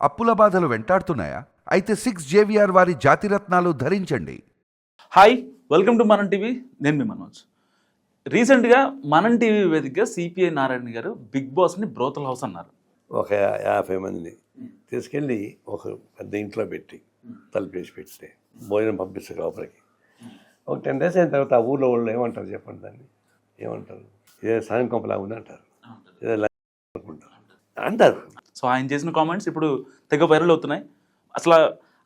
అప్పుల బాధలు వెంటాడుతున్నాయా? అయితే సిక్స్ జేవిఆర్ వారి జాతిరత్నాలు ధరించండి. Hi welcome to Manam TV నేను మీ మనోజ్. రీసెంట్గా మనం టీవీ వేదికగా సిపిఐ నారాయణ గారు బిగ్ బాస్ని బ్రోతల్ హౌస్ అన్నారు. ఒక యాభై మందిని తీసుకెళ్ళి ఒక పెద్ద ఇంట్లో పెట్టి తలుపేసి పెడితే భోజనం పంపిస్తారు లోపలికి. ఒక టెన్ డేస్ అయిన తర్వాత ఆ ఊళ్ళో వాళ్ళు ఏమంటారు చెప్పండి దాన్ని? ఏమంటారు? ఇదే సాయం కొంపలా ఉంది అంటారు ఇదే లంచ్ అనుకుంటారు. అంటారు. సో ఆయన చేసిన కామెంట్స్ ఇప్పుడు తెగ వైరల్ అవుతున్నాయి. అసలు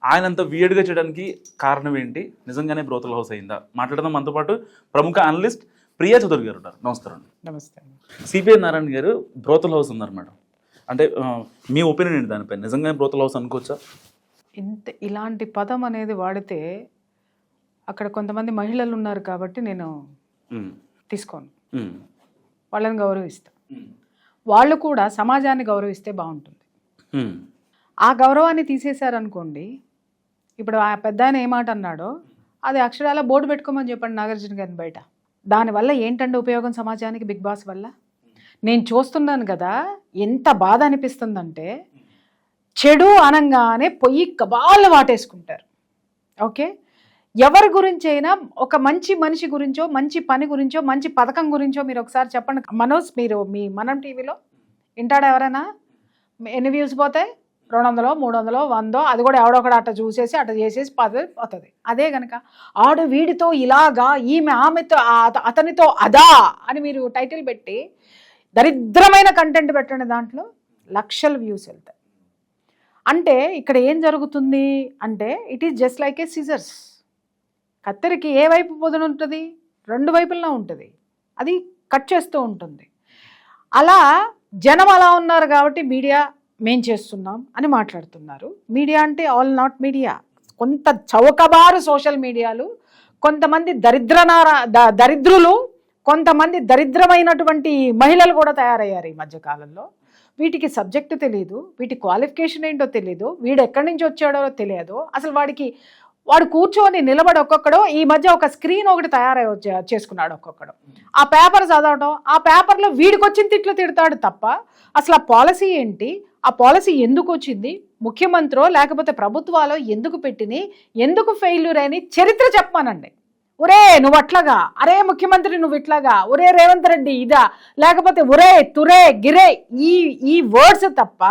ఆయన అంత వియర్డ్గా చేయడానికి కారణం ఏంటి? నిజంగానే బ్రోతల్ హౌస్ అయిందా? మాట్లాడదాం మనతో పాటు ప్రముఖ అనలిస్ట్ ప్రియా చౌదరి గారు ఉన్నారు. నమస్కారం. అండి. నమస్తే సిపిఐ నారాయణ గారు బ్రోతల్ హౌస్ ఉన్నారు మేడం. అంటే మీ ఒపీనియన్ ఏంటి దానిపై? నిజంగానే బ్రోతల్ హౌస్ అనుకోవచ్చా? ఇంత ఇలాంటి పదం అనేది వాడితే అక్కడ కొంతమంది మహిళలు ఉన్నారు కాబట్టి నేను తీసుకోను. వాళ్ళని గౌరవిస్తా. ఉమ్, వాళ్ళు కూడా సమాజాన్ని గౌరవిస్తే బాగుంటుంది. ఆ గౌరవాన్ని తీసేశారనుకోండి ఇప్పుడు ఆ పెద్ద ఆయన ఏ మాట అన్నాడో అది అక్షరాల బోర్డు పెట్టుకోమని చెప్పండి నాగార్జున గారిని బయట. దానివల్ల ఏంటంటే ఉపయోగం సమాజానికి బిగ్ బాస్ వల్ల? నేను చూస్తున్నాను కదా ఎంత బాధ అనిపిస్తుందంటే చెడు అనంగానే పొయ్యి కబాళ్ళు వాటేసుకుంటారు. ఓకే? ఎవరి గురించి అయినా ఒక మంచి మనిషి గురించో మంచి పని గురించో మంచి పథకం గురించో మీరు ఒకసారి చెప్పండి. మనోజ్ మీరు మీ మనం టీవీలో వింటాడు ఎవరైనా? ఎన్ని వ్యూస్ పోతాయి? రెండు వందలో మూడు వందలో వందో? అది కూడా ఎవడొకడు అట్ట చూసేసి అట్ట చేసేసి పది పోతుంది. అదే కనుక ఆడు వీడితో ఇలాగా ఈమె ఆమెతో అతనితో అదా అని మీరు టైటిల్ పెట్టి దరిద్రమైన కంటెంట్ పెట్టండి దాంట్లో. లక్షల వ్యూస్ వెళ్తాయి. అంటే ఇక్కడ ఏం జరుగుతుంది అంటే it is just like a scissors కత్తెరకి ఏ వైపు పొదను ఉంటుంది? రెండు వైపులా ఉంటుంది. అది కట్ చేస్తూ ఉంటుంది. అలా జనం అలా ఉన్నారు కాబట్టి మీడియా మేం చేస్తున్నాం అని మాట్లాడుతున్నారు. మీడియా అంటే ఆల్ నాట్ మీడియా. కొంత చౌకబారు సోషల్ మీడియాలు కొంతమంది దరిద్రనార ద- దరిద్రులు కొంతమంది దరిద్రమైనటువంటి మహిళలు కూడా తయారయ్యారు ఈ మధ్యకాలంలో వీటికి సబ్జెక్టు తెలియదు వీటి క్వాలిఫికేషన్ ఏంటో తెలియదు వీడు ఎక్కడి నుంచి వచ్చాడో తెలియదు. అసలు వాడికి వాడు కూర్చొని నిలబడి ఒక్కొక్కడో ఈ మధ్య ఒక స్క్రీన్ ఒకటి తయారై చేసుకున్నాడు ఒక్కొక్కడు. ఆ పేపర్ చదవటం ఆ పేపర్లో వీడికొచ్చిన తిట్లు తిడతాడు తప్ప అసలు ఆ పాలసీ ఏంటి? ఆ పాలసీ ఎందుకు వచ్చింది? ముఖ్యమంత్రో లేకపోతే ప్రభుత్వాలో ఎందుకు పెట్టింది? ఎందుకు ఫెయిల్యూర్ అని చరిత్ర చెప్పానండి ఒరే నువ్వు అట్లాగా? అరే ముఖ్యమంత్రి నువ్వు ఇట్లాగా? ఒరే రేవంత్ రెడ్డి ఇదా? లేకపోతే ఒరే తురే గిరే ఈ ఈ వర్డ్స్ తప్ప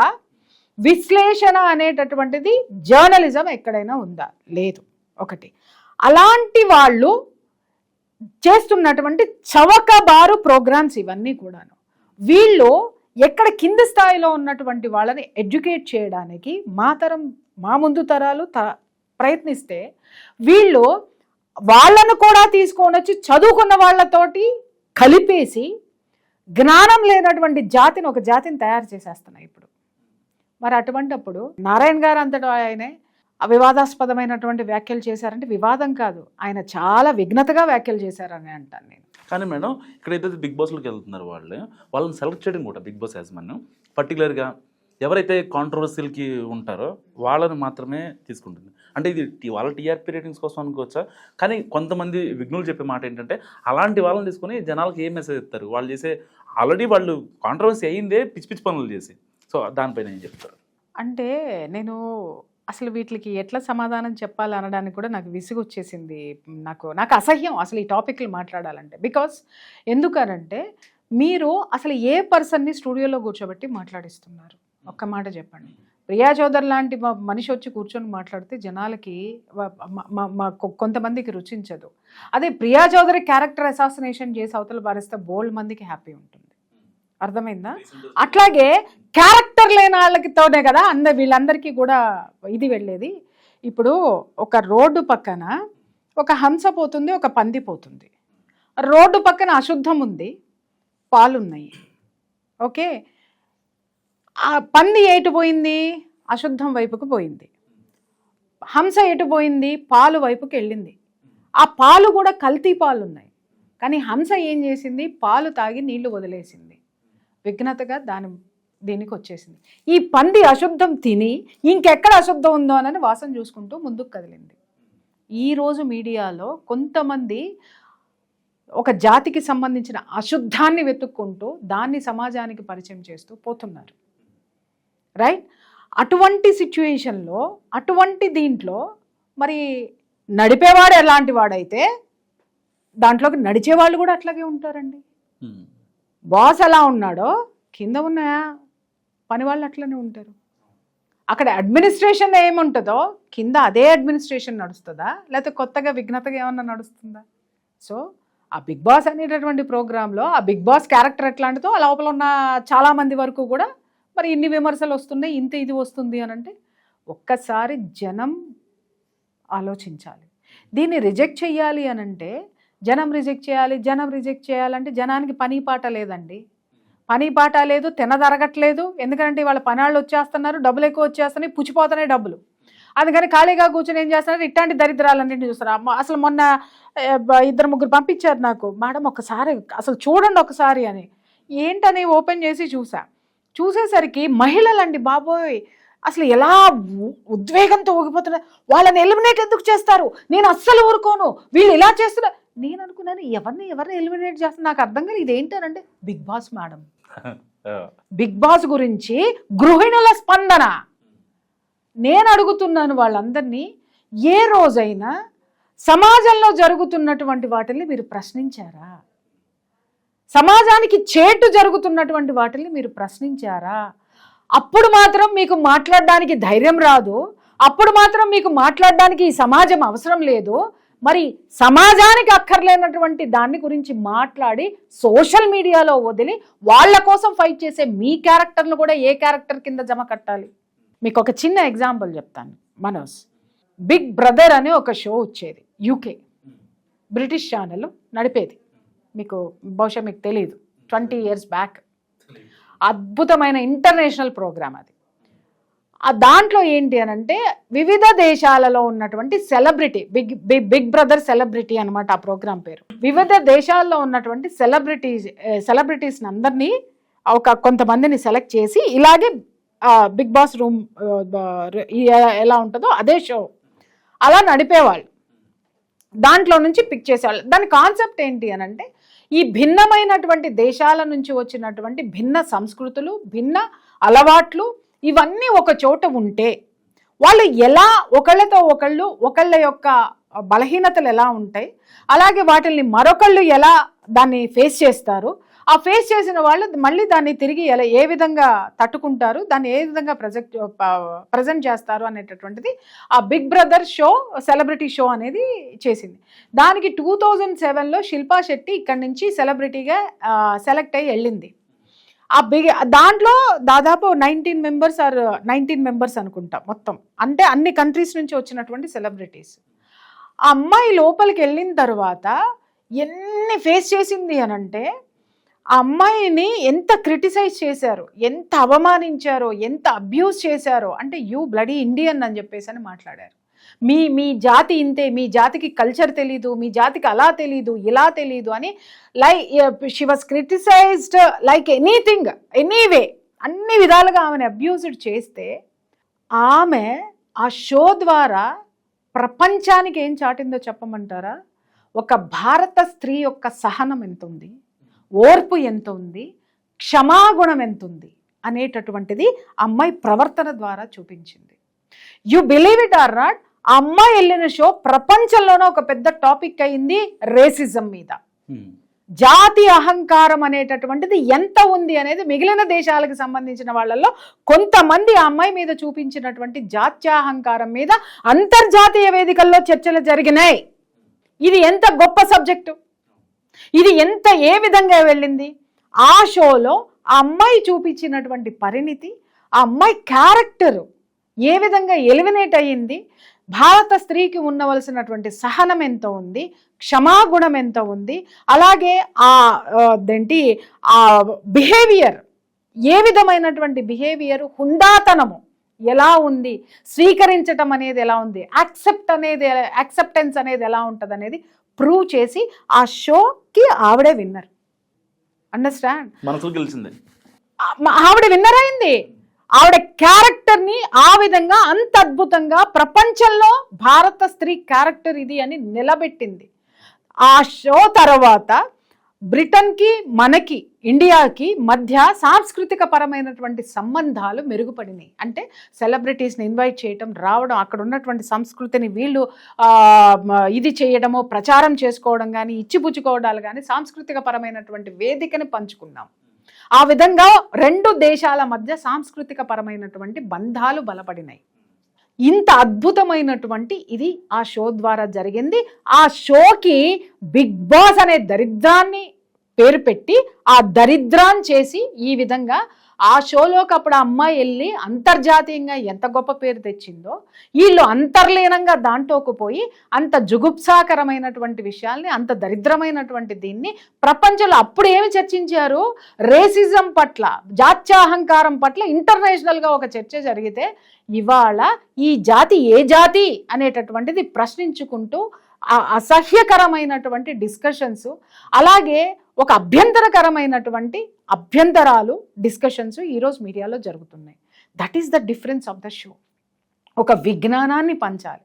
విశ్లేషణ అనేటటువంటిది జర్నలిజం ఎక్కడైనా ఉందా? లేదు. ఒకటి. అలాంటి వాళ్ళు చేస్తున్నటువంటి చవకబారు ప్రోగ్రామ్స్ ఇవన్నీ కూడాను. వీళ్ళు ఎక్కడ కింద స్థాయిలో ఉన్నటువంటి వాళ్ళని ఎడ్యుకేట్ చేయడానికి మా తరం మా ముందు తరాలు త ప్రయత్నిస్తే వీళ్ళు వాళ్ళను కూడా తీసుకొని వచ్చి చదువుకున్న వాళ్ళతోటి కలిపేసి జ్ఞానం లేనటువంటి జాతిని ఒక జాతిని తయారు చేసేస్తున్నాయి ఇప్పుడు. మరి అటువంటప్పుడు నారాయణ గారు అంతటా ఆయనే అవివాదాస్పదమైనటువంటి వ్యాఖ్యలు చేశారంటే వివాదం కాదు. ఆయన చాలా విఘ్నతగా వ్యాఖ్యలు చేశారని అంటాను నేను. కానీ మేడం ఇక్కడ ఏదైతే బిగ్ బాస్లోకి వెళ్తున్నారు వాళ్ళు వాళ్ళని సెలెక్ట్ చేయడం కూడా బిగ్ బాస్ యాజమాన్యం. పర్టికులర్గా ఎవరైతే కాంట్రవర్సీలకి ఉంటారో వాళ్ళని మాత్రమే తీసుకుంటుంది. అంటే ఇది వాళ్ళ టీఆర్పీ రేటింగ్స్ కోసం అనుకోవచ్చా? కానీ కొంతమంది విఘ్నులు చెప్పే మాట ఏంటంటే అలాంటి వాళ్ళని తీసుకొని జనాలకి ఏం మెసేజ్ ఇస్తారు? వాళ్ళు చేసే ఆల్రెడీ వాళ్ళు కాంట్రవర్సీ అయ్యిందే పిచ్చి పిచ్చి పనులు చేసి. సో దానిపైన ఏం చెప్తారు? అంటే నేను అసలు వీటికి ఎట్లా సమాధానం చెప్పాలి అనడానికి కూడా నాకు విసుగు వచ్చేసింది నాకు నాకు అసహ్యం అసలు ఈ టాపిక్లు మాట్లాడాలంటే. బికాస్ ఎందుకనంటే మీరు అసలు ఏ పర్సన్ని స్టూడియోలో కూర్చోబెట్టి మాట్లాడిస్తున్నారు? ఒక్క మాట చెప్పండి. ప్రియా చౌదర్ లాంటి మనిషి వచ్చి కూర్చొని మాట్లాడితే జనాలకి కొంతమందికి రుచించదు. అదే ప్రియా చౌదరి క్యారెక్టర్ అసాసినేషన్ చేసి అవతల పారేస్తే బోల్డ్ మందికి హ్యాపీ ఉంటుంది. అర్థమైందా? అట్లాగే క్యారెక్టర్ లేని వాళ్ళకితోనే కదా అంద వీళ్ళందరికీ కూడా ఇది వెళ్ళేది. ఇప్పుడు ఒక రోడ్డు పక్కన ఒక హంస పోతుంది ఒక పంది పోతుంది. రోడ్డు పక్కన అశుద్ధం ఉంది పాలున్నాయి. ఓకే? ఆ పంది ఎటు పోయింది? అశుద్ధం వైపుకు పోయింది. హంస ఎటు పోయింది? పాలు వైపుకి వెళ్ళింది. ఆ పాలు కూడా కల్తీ పాలు ఉన్నాయి కానీ హంస ఏం చేసింది? పాలు తాగి నీళ్ళు వదిలేసింది. విఘ్నతగా దాని దీనికి వచ్చేసింది ఈ పంది అశుద్ధం తిని ఇంకెక్కడ అశుద్ధం ఉందో అని వాసన చూసుకుంటూ ముందుకు కదిలింది. ఈరోజు మీడియాలో కొంతమంది ఒక జాతికి సంబంధించిన అశుద్ధాన్ని వెతుక్కుంటూ దాన్ని సమాజానికి పరిచయం చేస్తూ పోతున్నారు. రైట్? అటువంటి సిచ్యువేషన్లో అటువంటి దీంట్లో మరి నడిపేవాడు ఎలాంటి వాడైతే దాంట్లోకి నడిచేవాళ్ళు కూడా అట్లాగే ఉంటారండి. బాస్ ఎలా ఉన్నాడో కింద ఉన్న పని వాళ్ళు అట్లనే ఉంటారు. అక్కడ అడ్మినిస్ట్రేషన్ ఏముంటుందో కింద అదే అడ్మినిస్ట్రేషన్ నడుస్తుందా? లేకపోతే కొత్తగా విఘ్నతగా ఏమన్నా నడుస్తుందా? సో ఆ బిగ్ బాస్ అనేటటువంటి ప్రోగ్రాంలో ఆ బిగ్ బాస్ క్యారెక్టర్ ఎట్లాంటిదో ఆ లోపల ఉన్న చాలామంది వరకు కూడా మరి ఇన్ని విమర్శలు వస్తున్నాయి ఇంత ఇది వస్తుంది అని అంటే ఒక్కసారి జనం ఆలోచించాలి. దీన్ని రిజెక్ట్ చేయాలి అని అంటే జనం రిజెక్ట్ చేయాలి జనం రిజెక్ట్ చేయాలంటే జనానికి పని పాట లేదండి. పని పాట లేదు తినదరగట్లేదు. ఎందుకంటే వాళ్ళ పనాళ్ళు వచ్చేస్తున్నారు డబ్బులు ఎక్కువ వచ్చేస్తున్నాయి పుచ్చిపోతున్నాయి డబ్బులు. అందుకని ఖాళీగా కూర్చొని ఏం చేస్తున్నారు? ఇట్లాంటి దరిద్రాలన్నింటినీ చూస్తున్నారు. అసలు మొన్న ఇద్దరు ముగ్గురు పంపించారు నాకు. మేడం ఒకసారి అసలు చూడండి ఒకసారి అని. ఏంటని ఓపెన్ చేసి చూసా. చూసేసరికి మహిళలండి బాబోయ్! అసలు ఎలా ఉ- ఉద్వేగంతో ఊగిపోతున్నారు వాళ్ళని ఎలిమినేట్ ఎందుకు చేస్తారు? నేను అస్సలు ఊరుకోను. వీళ్ళు ఇలా చేస్తున్నారు నేను అనుకున్నాను ఎవరిని ఎవరిని ఎలిమినేట్ చేస్తున్నారు నాకు అర్థం కాదు ఇదేంటనంటే big boss madam. Big boss గురించి గృహిణుల స్పందన. నేను అడుగుతున్నాను వాళ్ళందరినీ ఏ రోజైనా సమాజంలో జరుగుతున్నటువంటి వాటిని మీరు ప్రశ్నించారా? సమాజానికి చేటు జరుగుతున్నటువంటి వాటిని మీరు ప్రశ్నించారా? అప్పుడు మాత్రం మీకు మాట్లాడడానికి ధైర్యం రాదు. అప్పుడు మాత్రం మీకు మాట్లాడడానికి ఈ సమాజం అవసరం లేదు. మరి సమాజానికి అక్కర్లేనటువంటి దాన్ని గురించి మాట్లాడి సోషల్ మీడియాలో వదిలి వాళ్ళ కోసం ఫైట్ చేసే మీ క్యారెక్టర్ను కూడా ఏ క్యారెక్టర్ కింద జమ కట్టాలి? మీకు ఒక చిన్న ఎగ్జాంపుల్ చెప్తాను. మనోజ్. బిగ్ బ్రదర్ అనే ఒక షో వచ్చేది యూకే. British channel నడిపేది. మీకు బహుశా మీకు తెలియదు ట్వంటీ ఇయర్స్ బ్యాక్. అద్భుతమైన ఇంటర్నేషనల్ ప్రోగ్రామ్ అది. ఆ దాంట్లో ఏంటి అని అంటే వివిధ దేశాలలో ఉన్నటువంటి celebrity big big big brother celebrity అనమాట ఆ ప్రోగ్రాం పేరు. వివిధ దేశాల్లో ఉన్నటువంటి సెలబ్రిటీస్ సెలబ్రిటీస్ని అందరినీ ఒక కొంతమందిని సెలెక్ట్ చేసి ఇలాగే బిగ్ బాస్ రూమ్ ఎలా ఉంటుందో అదే షో. అలా నడిపేవాళ్ళు. దాంట్లో నుంచి పిక్ చేసేవాళ్ళు. దాని కాన్సెప్ట్ ఏంటి అని అంటే ఈ భిన్నమైనటువంటి దేశాల నుంచి వచ్చినటువంటి భిన్న సంస్కృతులు భిన్న అలవాట్లు ఇవన్నీ ఒక చోట ఉంటే వాళ్ళు ఎలా ఒకళ్ళతో ఒకళ్ళు ఒకళ్ళ యొక్క బలహీనతలు ఎలా ఉంటాయి అలాగే వాటిని మరొకళ్ళు ఎలా దాన్ని ఫేస్ చేస్తారు ఆ ఫేస్ చేసిన వాళ్ళు మళ్ళీ దాన్ని తిరిగి ఎలా ఏ విధంగా తట్టుకుంటారు దాన్ని ఏ విధంగా ప్రజెక్ట్ ప్రజెంట్ చేస్తారు అనేటటువంటిది ఆ big brother show celebrity show అనేది చేసింది. దానికి టూ థౌజండ్ సెవెన్లో శిల్పా శెట్టి ఇక్కడి నుంచి సెలబ్రిటీగా సెలెక్ట్ అయ్యి వెళ్ళింది. ఆ బిగ్ దాంట్లో దాదాపు nineteen members or nineteen members అనుకుంటా మొత్తం. అంటే అన్ని కంట్రీస్ నుంచి వచ్చినటువంటి సెలబ్రిటీస్ ఆ అమ్మాయి లోపలికి వెళ్ళిన తర్వాత ఎన్ని ఫేస్ చేసింది అని అంటే ఆ అమ్మాయిని ఎంత క్రిటిసైజ్ చేశారు ఎంత అవమానించారో ఎంత అబ్యూస్ చేశారో అంటే యూ బ్లడీ ఇండియన్ అని చెప్పేసి అని మాట్లాడారు. మీ మీ జాతి ఇంతే మీ జాతికి కల్చర్ తెలీదు మీ జాతికి అలా తెలీదు ఇలా తెలీదు అని like she was criticized like anything anyway అన్ని విధాలుగా ఆమెను అబ్యూజ్డ్ చేస్తే ఆమె ఆ షో ద్వారా ప్రపంచానికి ఏం చాటిందో చెప్పమంటారా? ఒక భారత స్త్రీ యొక్క సహనం ఎంత ఉంది ఓర్పు ఎంత ఉంది క్షమాగుణం ఎంత ఉంది అనేటటువంటిది అమ్మాయి ప్రవర్తన ద్వారా చూపించింది. You believe it or not ఆ అమ్మాయి వెళ్ళిన షో ప్రపంచంలోనే ఒక పెద్ద టాపిక్ అయింది రేసిజం మీద. జాతి అహంకారం అనేటటువంటిది ఎంత ఉంది అనేది మిగిలిన దేశాలకు సంబంధించిన వాళ్ళల్లో కొంతమంది ఆ అమ్మాయి మీద చూపించినటువంటి జాత్యాహంకారం మీద అంతర్జాతీయ వేదికల్లో చర్చలు జరిగినాయి. ఇది ఎంత గొప్ప సబ్జెక్టు? ఇది ఎంత ఏ విధంగా వెళ్ళింది? ఆ షోలో ఆ అమ్మాయి చూపించినటువంటి పరిణితి ఆ అమ్మాయి క్యారెక్టర్ ఏ విధంగా ఎలిమినేట్ అయ్యింది? భారత స్త్రీకి ఉండవలసినటువంటి సహనం ఎంత ఉంది? క్షమాగుణం ఎంత ఉంది? అలాగే ఆ అదేంటి? ఆ బిహేవియర్ ఏ విధమైనటువంటి బిహేవియర్ హుందాతనము ఎలా ఉంది? స్వీకరించటం అనేది ఎలా ఉంది? యాక్సెప్ట్ అనేది యాక్సెప్టెన్స్ అనేది ఎలా ఉంటుంది అనేది ప్రూవ్ చేసి ఆ షోకి ఆవిడే విన్నర్ అండర్స్టాండ్ మనసులు గెలిచింది. ఆవిడ విన్నర్ అయింది. ఆవిడ క్యారెక్టర్ని ఆ విధంగా అంత అద్భుతంగా ప్రపంచంలో భారత స్త్రీ క్యారెక్టర్ ఇది అని నిలబెట్టింది. ఆ షో తర్వాత బ్రిటన్కి మనకి ఇండియాకి మధ్య సాంస్కృతిక పరమైనటువంటి సంబంధాలు మెరుగుపడినాయి. అంటే సెలబ్రిటీస్ని ఇన్వైట్ చేయటం రావడం అక్కడ ఉన్నటువంటి సంస్కృతిని వీళ్ళు ఇది చేయడము ప్రచారం చేసుకోవడం కానీ ఇచ్చిపుచ్చుకోవడాలు కానీ సాంస్కృతిక పరమైనటువంటి వేదికని పంచుకున్నాం. ఆ విధంగా రెండు దేశాల మధ్య సాంస్కృతిక పరమైనటువంటి బంధాలు బలపడినాయి. ఇంత అద్భుతమైనటువంటి ఇది ఆ షో ద్వారా జరిగింది. ఆ షోకి బిగ్ బాస్ అనే దరిద్రాన్ని పేరు పెట్టి ఆ దరిద్రాన్ని చేసి ఈ విధంగా ఆ షోలోకి అప్పుడు ఆ అమ్మాయి వెళ్ళి అంతర్జాతీయంగా ఎంత గొప్ప పేరు తెచ్చిందో వీళ్ళు అంతర్లీనంగా దాంట్లోకిపోయి అంత జుగుప్సాకరమైనటువంటి విషయాల్ని అంత దరిద్రమైనటువంటి దీన్ని ప్రపంచంలో అప్పుడు ఏమి చర్చించారు? రేసిజం పట్ల జాత్యాహంకారం పట్ల ఇంటర్నేషనల్గా ఒక చర్చ జరిగితే ఇవాళ ఈ జాతి ఏ జాతి అనేటటువంటిది ప్రశ్నించుకుంటూ అసహ్యకరమైనటువంటి డిస్కషన్స్ అలాగే ఒక అభ్యంతరకరమైనటువంటి అభ్యంతరాలు డిస్కషన్స్ ఈరోజు మీడియాలో జరుగుతున్నాయి. That is the difference of the show ఒక విజ్ఞానాన్ని పంచాలి.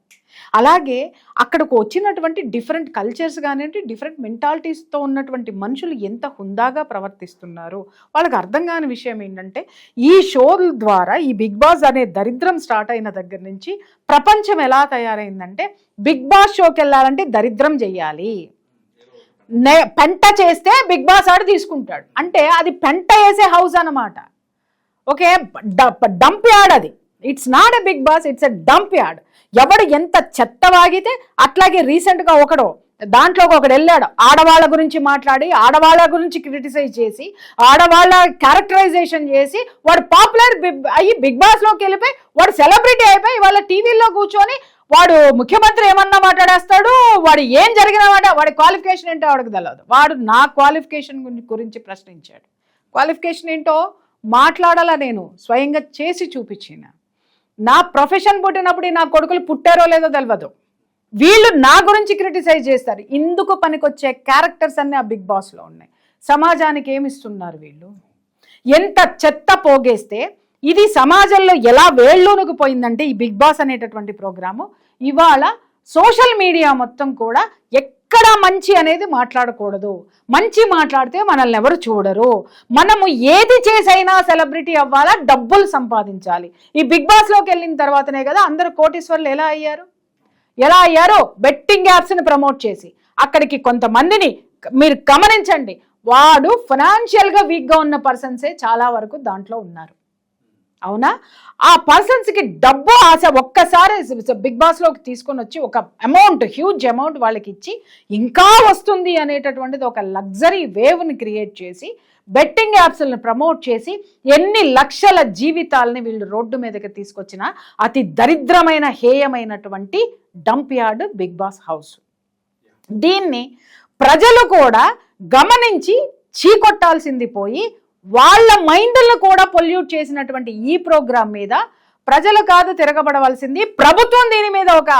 అలాగే అక్కడికి వచ్చినటువంటి డిఫరెంట్ కల్చర్స్ కానివ్వండి డిఫరెంట్ మెంటాలిటీస్తో ఉన్నటువంటి మనుషులు ఎంత హుందాగా ప్రవర్తిస్తున్నారు వాళ్ళకి అర్థం కాని విషయం ఏంటంటే ఈ షోల ద్వారా ఈ బిగ్ బాస్ అనే దరిద్రం స్టార్ట్ అయిన దగ్గర నుంచి ప్రపంచం ఎలా తయారైందంటే బిగ్ బాస్ షోకి వెళ్ళాలంటే దరిద్రం చెయ్యాలి. పెంట చేస్తే బిగ్ బాస్ ఆడు తీసుకుంటాడు. అంటే అది పెంట వేసే హౌస్ అన్నమాట. ఓకే? డంప్ యార్డ్ అది. It's not a big boss it's a dump yard ఎవడు ఎంత చెత్త వాగితే అట్లాగే రీసెంట్గా ఒకడు దాంట్లో ఒకడు వెళ్ళాడు. ఆడవాళ్ళ గురించి మాట్లాడి ఆడవాళ్ళ గురించి క్రిటిసైజ్ చేసి ఆడవాళ్ళ క్యారెక్టరైజేషన్ చేసి వాడు పాపులర్ అయ్యి బిగ్ బాస్లోకి వెళ్ళిపోయి వాడు సెలబ్రిటీ అయిపోయి వాళ్ళ టీవీలో కూర్చొని వాడు ముఖ్యమంత్రి ఏమన్నా మాట్లాడేస్తాడు వాడు ఏం జరిగినా మాట వాడి క్వాలిఫికేషన్ ఏంటో వాడికి తెలియదు వాడు నా క్వాలిఫికేషన్ గురించి ప్రశ్నించాడు. క్వాలిఫికేషన్ ఏంటో మాట్లాడాలా నేను స్వయంగా చేసి చూపించిన. నా ప్రొఫెషన్ పుట్టినప్పుడు ఈ నా కొడుకులు పుట్టారో లేదో తెలియదు వీళ్ళు నా గురించి క్రిటిసైజ్ చేస్తారు. ఇందుకు పనికొచ్చే క్యారెక్టర్స్ అన్నీ ఆ బిగ్ బాస్లో ఉన్నాయి. సమాజానికి ఏమిస్తున్నారు వీళ్ళు? ఎంత చెత్త పోగేస్తే ఇది సమాజంలో ఎలా వేళ్ళూనుకు పోయిందంటే ఈ బిగ్ బాస్ అనేటటువంటి ప్రోగ్రాము. ఇవాళ సోషల్ మీడియా మొత్తం కూడా ఎక్కడ మంచి అనేది మాట్లాడకూడదు. మంచి మాట్లాడితే మనల్ని ఎవరు చూడరు. మనము ఏది చేసైనా సెలబ్రిటీ అవ్వాలా డబ్బులు సంపాదించాలి. ఈ బిగ్ బాస్లోకి వెళ్ళిన తర్వాతనే కదా అందరూ కోటీశ్వర్లు ఎలా అయ్యారు? ఎలా అయ్యారో బెట్టింగ్ యాప్స్ని ప్రమోట్ చేసి. అక్కడికి కొంతమందిని మీరు గమనించండి. వాడు ఫైనాన్షియల్గా వీక్గా ఉన్న పర్సన్సే చాలా వరకు దాంట్లో ఉన్నారు. అవునా? ఆ పర్సన్స్కి డబ్బు ఆశ ఒక్కసారి బిగ్ బాస్లోకి తీసుకొని వచ్చి ఒక అమౌంట్ హ్యూజ్ అమౌంట్ వాళ్ళకి ఇచ్చి ఇంకా వస్తుంది అనేటటువంటిది ఒక లగ్జరీ వేవ్ని క్రియేట్ చేసి బెట్టింగ్ యాప్స్ని ప్రమోట్ చేసి ఎన్ని లక్షల జీవితాలని వీళ్ళు రోడ్డు మీదకి తీసుకొచ్చిన అతి దరిద్రమైన హేయమైనటువంటి dump yard big boss house. దీన్ని ప్రజలు కూడా గమనించి చీకొట్టాల్సింది పోయి వాళ్ళ మైండ్లను కూడా పొల్యూట్ చేసినటువంటి ఈ ప్రోగ్రాం మీద ప్రజలు కాదు తిరగబడవలసింది. ప్రభుత్వం దీని మీద ఒక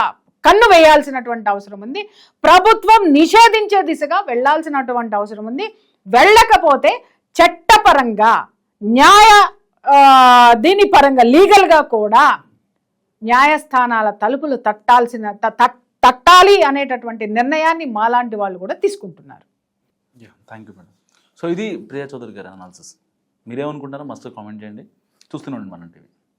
కన్ను వేయాల్సినటువంటి అవసరం ఉంది. ప్రభుత్వం నిషేధించే దిశగా వెళ్ళాల్సినటువంటి అవసరం ఉంది. వెళ్ళకపోతే చట్టపరంగా న్యాయ దీని పరంగా లీగల్గా కూడా న్యాయస్థానాల తలుపులు తట్టాల్సిన త- తట్టాలి అనేటటువంటి నిర్ణయాన్ని మాలాంటి వాళ్ళు కూడా తీసుకుంటున్నారు. Thank you madam. సో ఇది ప్రియా చౌదరి గారి అనాలిసిస్. మీరేమనుకుంటారో మస్తు కామెంట్ చేయండి. చూస్తూనే ఉండండి మన టీవీ.